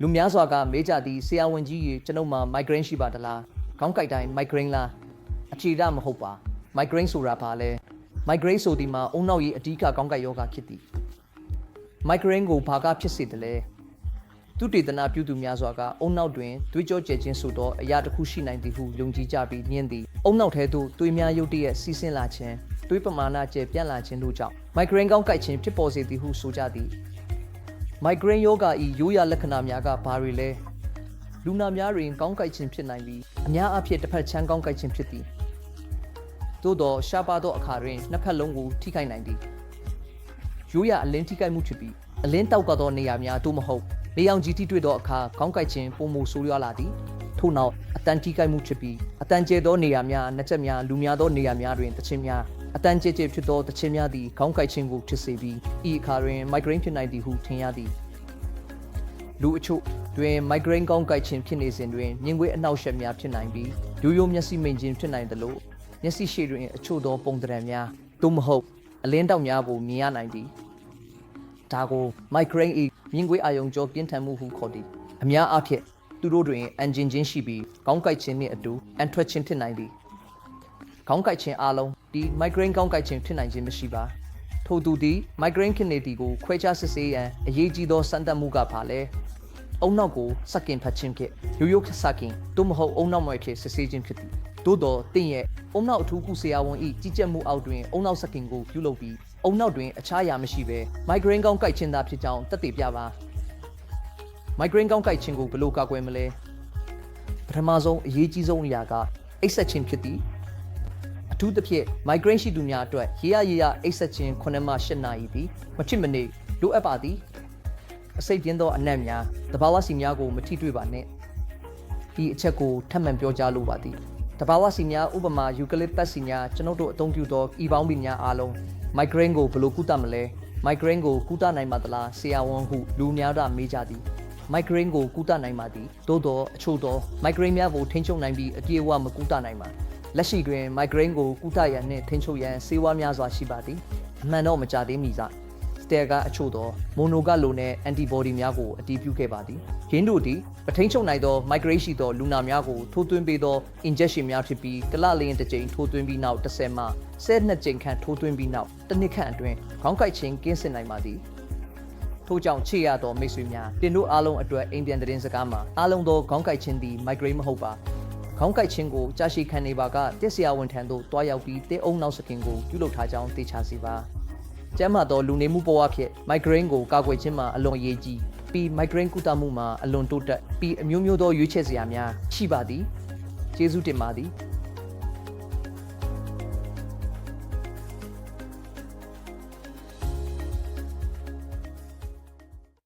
လူများစွာကမေးကြသည်ဆရာဝန်ကြီးရေကျွန်ုပ်မှာ migraine ရှိပါသလားခေါင်းကိုက်တိုင်း migraine လားအဖြေရမဟုတ်ပါ migraine ဆိုတာဘာလဲ migraine ဆိုဒီမှာအုံနောက်ရေးအဓိကခေါင်းကိုက်ယောဂဖြစ်သည် migraine ကိုဘာကဖြစ်စေတယ်လဲသူတေသနာပြုသူများစွာကအုံနောက်တွင်သွေးကြောကျဲခြင်းဆိုသောအရာတစ်ခုရှိနိုင်သည်ဟုယုံကြည်ကြပြီးညင်းသည်အုံနောက်ထဲသို့သွေးများရုတ်တရက်စီးဆင်းလာခြင်းသွေးပမာဏကျဲပြန့်လာခြင်းတို့ကြောင့် migraine ကောင်းကိုက်ခြင်းဖြစ်ပေါ်စေသည်ဟုဆိုကြသည် migraine ယောဂဤရိုးရာလက္ခဏာများကဘာတွေလဲလူနာများတွင်ကောင်းကိုက်ခြင်းဖြစ်နိုင်ပြီးအများအားဖြင့်တစ်ဖက်ချမ်းကောင်းကိုက်ခြင်းဖြစ်သည်သို့သောရှားပါသောအခါတွင်နှစ်ဖက်လုံးကိုထိခိုက်နိုင်သည်ရိုးရာအလင်းထိခိုက်မှုဖြစ်ပြီးအလင်းတောက်ကသောနေရာများသို့မဟုတ်လေယောင်ကြီးထိတွေ့သောအခါကောင်းကိုက်ခြင်းပုံမူဆိုးရွားလာသည်ထို့နောက်အတန်ထိခိုက်မှုဖြစ်ပြီးအတန်ကျဲသောနေရာများနှစ်ချက်များလူများသောနေရာများတွင်တခြင်းများ အတန်ကျဲကျဲဖြစ်သောတခြင်းများသည်ခေါင်းကိုက်ခြင်းကိုဖြစ်စေပြီးဤအခါတွင် migraine ဖြစ်နိုင်သည်ဟုထင်ရသည်လူအချို့တွင် migraine ကောင်းကိုက်ခြင်းဖြစ်နေစဉ်တွင်မြင်ကွေးအနှောက်အယှက်များဖြစ်နိုင်ပြီးရိုးရိုးမျက်စိမိန်ခြင်းဖြစ်နိုင်သလိုမျက်စိရှေ့တွင်အချို့သောပုံသဏ္ဍာန်များသို့မဟုတ်အလင်းတောက်များကိုမြင်ရနိုင်သည်ဒါကို migraine ၏မြင်ကွေးအာယုံကြောပြင်းထန်မှုဟုခေါ်သည်အများအားဖြင့်သူတို့တွင်အန်ဂျင်ချင်းရှိပြီးကောင်းကိုက်ခြင်းနှင့်အတူအန်ထွက်ခြင်းဖြစ်နိုင်သည်ခေါင်းကိုက်ခြင်းအလုံး ဒီ migraine ခေါင်းကိုက်ခြင်းဖြစ်နိုင်ခြင်းမရှိပါထို့သူသည် migraine ဖြစ်နေသည်ကိုခွဲခြားစစ်ဆေးရန်အရေးကြီးသောစမ်းသပ်မှုကပါလဲအုံနောက်ကိုစက်ကင်ဖတ်ခြင်းဖြင့်ရိုးရိုးစက်ကင်သို့မဟုတ်အုံနောက်မွဲဖြင့်စစ်ဆေးခြင်းဖြစ်သည်သို့သောတင့်ရဲ့အုံနောက်အထူးကုဆရာဝန်၏ကြီးကြပ်မှုအောက်တွင်အုံနောက်စက်ကင်ကိုပြုလုပ်ပြီးအုံနောက်တွင်အခြားအရာမရှိဘဲ migraine ခေါင်းကိုက်ခြင်းသာဖြစ်ကြောင်းသက်သေပြပါ migraine ခေါင်းကိုက်ခြင်းကိုဘယ်လိုကာကွယ်မလဲပထမဆုံးအရေးကြီးဆုံးအရာကအိပ်စက်ခြင်းဖြစ်သည်အ ထူးသဖြင့် migraine ရှိသူများအတွက်ရေရရေရအိပ်စက်ခြင်း9မှ10နာရီသည်မဖြစ်မနေလိုအပ်ပါသည်အစိတ်ပြင်းသောအနက်များတဘာဝစီများကိုမထိတွေ့ပါနဲ့ဒီအချက်ကိုထပ်မံပြောကြားလိုပါသည်တဘာဝစီများဥပမာယူကလစ်တပ်စီများကျွန်ုပ်တို့အသုံးပြုသောဤပေါင်းပင်များအားလုံး migraine ကိုဘယ်လိုကုသမလဲ migraine ကိုကုသနိုင်ပါသလားဆရာဝန်ဟုလူများကမေးကြသည် migraine ကိုကုသနိုင်ပါသည်သို့သောအချို့သော migraine များကိုထိန်းချုပ်နိုင်ပြီးအပြည့်အဝမကုသနိုင်ပါ လက်ရှိတွင် migraine ကိုကုသရန်နှင့်ထိန်းချုပ်ရန်ဆေးဝါးများစွာရှိပါသည်အမှန်တော့မကြသေးမီစစတဲကအချို့သောမိုနိုကလိုနဲ့ antibody များကိုအတည်ပြုခဲ့ပါသည်ရင်းတို့သည်ပထိန်းချုပ်နိုင်သော migraine ရှိသောလူနာများကိုထိုးသွင်းပေးသော injection များဖြစ်ပြီးတစ်လလျင်တစ်ကြိမ်ထိုးသွင်းပြီးနောက်10မှ12ကြိမ်ခန့်ထိုးသွင်းပြီးနောက်တစ်နှစ်ခန့်အတွင်းခေါင်းကိုက်ခြင်းကင်းစင်နိုင်ပါသည်ထို့ကြောင့်ချေရသောမိတ်ဆွေများတင်တို့အားလုံးအတွက်အိမ်ပြန်သတင်းစကားမှာအားလုံးသောခေါင်းကိုက်ခြင်းသည် migraine မဟုတ်ပါ ခေါင်းကိုက်ခြင်းကိုကြာရှည်ခံနေပါကတက်ဆရာဝန်ထံသို့တွားရောက်ပြီးတင်းအုံနောက်စခင်ကိုပြုလုပ်ထားကြောင်းသိချစေပါကျမ်းမာသောလူနေမှုဘဝဖြစ် migraine ကိုကာကွယ်ခြင်းမှာအလွန်အရေးကြီးပြီး migraine ကုသမှုမှာအလွန်တိုးတက်ပြီးအမျိုးမျိုးသောရွေးချယ်စရာများရှိပါသည်ကျေးဇူးတင်ပါသည်